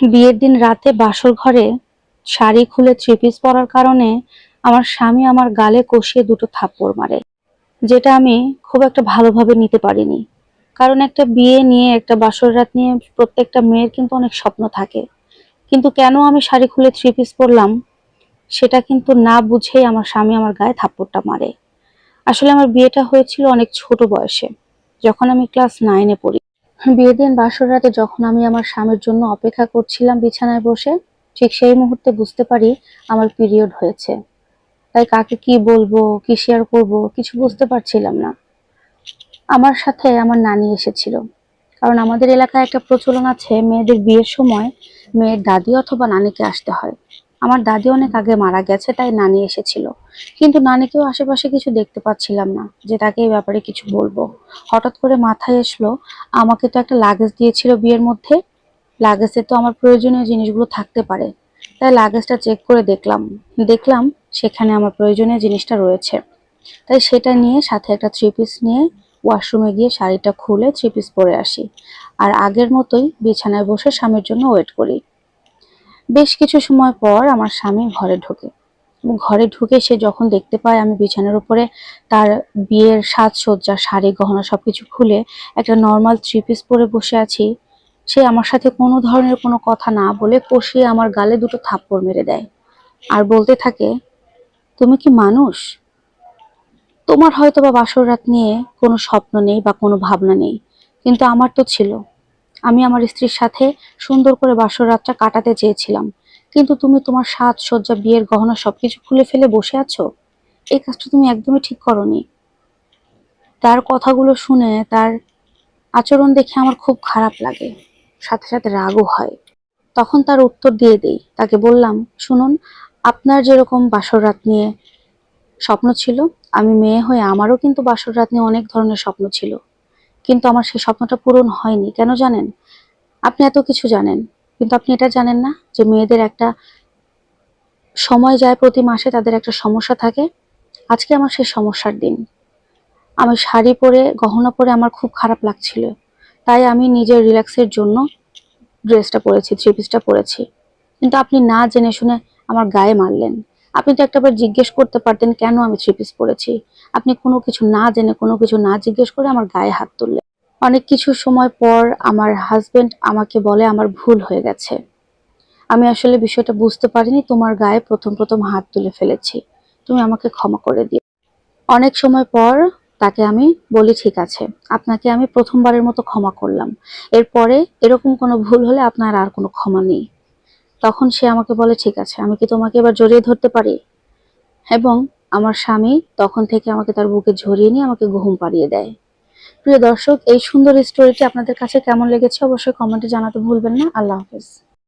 বিয়ের দিন রাতে বাসর ঘরে শাড়ি খুলে থ্রি পিস পরার কারণে আমার স্বামী আমার গালে কষিয়ে দুটো থাপ্পড় মারে, যেটা আমি খুব একটা ভালোভাবে নিতে পারিনি। কারণ একটা বিয়ে নিয়ে, একটা বাসর রাত নিয়ে প্রত্যেকটা মেয়ের কিন্তু অনেক স্বপ্ন থাকে। কিন্তু কেন আমি শাড়ি খুলে থ্রি পিস পরলাম, সেটা কিন্তু না বুঝেই আমার স্বামী আমার গায়ে থাপ্পড়টা মারে। আসলে আমার বিয়েটা হয়েছিল অনেক ছোট বয়সে, যখন আমি ক্লাস নাইনে পড়ি। বিয়ের দিন বাসর রাতে যখন আমি আমার স্বামীর জন্য অপেক্ষা করছিলাম বিছানায় বসে, ঠিক সেই মুহূর্তে বুঝতে পারি আমার পিরিয়ড হয়েছে। তাই কাকে কি বলব, কি শেয়ার করব, কিছু বুঝতে পারছিলাম না। আমার সাথে আমার নানি এসেছিল। কারণ আমাদের এলাকায় একটা প্রচলন আছে, মেয়েদের বিয়ের সময় মেয়ের দাদি অথবা নানিকে আসতে হয়। আমার দাদি অনেক আগে মারা গেছে, তাই নানি এসেছিল। কিন্তু নানিকেও আশেপাশে কিছু দেখতে পাচ্ছিলাম না, যে তাকে এই ব্যাপারে কিছু বলব। হঠাৎ করে মাথায় এসলো, আমাকে তো একটা লাগেজ দিয়েছিল বিয়ের মধ্যে। লাগেজে তো আমার প্রয়োজনীয় জিনিসগুলো থাকতে পারে। তাই লাগেজটা চেক করে দেখলাম। দেখলাম সেখানে আমার প্রয়োজনীয় জিনিসটা রয়েছে। তাই সেটা নিয়ে সাথে একটা থ্রি পিস নিয়ে ওয়াশরুমে গিয়ে শাড়িটা খুলে থ্রি পিস পরে আসি। আর আগের মতোই বিছানায় বসে স্বামীর জন্য ওয়েট করি। বেশ কিছু সময় পর আমার স্বামী ঘরে ঢোকে। ঘরে ঢুকে সে যখন দেখতে পায় আমি বিছানার উপরে তার বিয়ের সাজসজ্জা, শাড়ি, গহনা সবকিছু খুলে একটা নর্মাল থ্রি পিস পরে বসে আছি, সে আমার সাথে কোনো ধরনের কোনো কথা না বলে কষিয়ে আমার গালে দুটো থাপ্পড় মেরে দেয় আর বলতে থাকে, তুমি কি মানুষ? তোমার হয়তো বা বাসর রাত নিয়ে কোনো স্বপ্ন নেই বা কোনো ভাবনা নেই, কিন্তু আমার তো ছিল। আমি আমার স্ত্রীর সাথে সুন্দর করে বাসর রাতটা কাটাতে চেয়েছিলাম। কিন্তু তুমি তোমার সাজ সজ্জা বিয়ের গহনা সবকিছু খুলে ফেলে বসে আছো? এই কাজটা তুমি একদমই ঠিক করনি। তার কথাগুলো শুনে তার আচরণ দেখে আমার খুব খারাপ লাগে। সাথে সাথে রাগও হয়। তখন তার উত্তর দিয়ে দেই। তাকে বললাম, শুনুন, আপনার যেরকম বাসর রাত নিয়ে স্বপ্ন ছিল, আমি মেয়ে হয়ে আমারও কিন্তু বাসর রাত নিয়ে অনেক ধরনের স্বপ্ন ছিল। কিন্তু আমার সেই স্বপ্নটা পূরণ হয়নি। কেন জানেন? আপনি এত কিছু জানেন, কিন্তু আপনি এটা জানেন না যে মেয়েদের একটা সময় যায় প্রতি মাসে তাদের একটা সমস্যা থাকে। আজকে আমার সেই সমস্যার দিন। আমি শাড়ি পরে, গহনা পরে আমার খুব খারাপ লাগছিল। তাই আমি নিজের রিল্যাক্সের জন্য ড্রেসটা পরেছি, থ্রি পিসটা পরেছি। কিন্তু আপনি না জেনে শুনে আমার গায়ে মারলেন। আপনি তো একটাবার জিজ্ঞেস করতে পারতেন কেন আমি থ্রি পিস পরেছি। আপনি কোনো কিছু না জেনে কোনো কিছু না জিজ্ঞেস করে আমার গায়ে হাত তুললেন। অনেক কিছু সময় পর আমার হাজবেন্ড আমাকে বলে আমার ভুল হয়ে গেছে। আমি আসলে বিষয়টা বুঝতে পারিনি, তোমার গায়ে প্রথম প্রথম হাত তুলে ফেলেছি। তুমি আমাকে ক্ষমা করে দিও। অনেক সময় পর তাকে আমি বলি, ঠিক আছে, আপনাকে আমি প্রথমবারের মতো ক্ষমা করলাম। এরপরে এরকম কোনো ভুল হলে আপনার আর কোনো ক্ষমা নেই। তখন সে আমাকে বলে, ঠিক আছে, আমি কি তোমাকে এবার জড়িয়ে ধরতে পারি? এবং আমার স্বামী তখন থেকে আমাকে তার বুকে ঝরিয়ে নিয়ে আমাকে ঘুম পাড়িয়ে দেয়। প্রিয় দর্শক, এই সুন্দর স্টোরিটি আপনাদের কাছে কেমন লেগেছে অবশ্যই কমেন্টে জানাতে ভুলবেন না। আল্লাহ হাফেজ।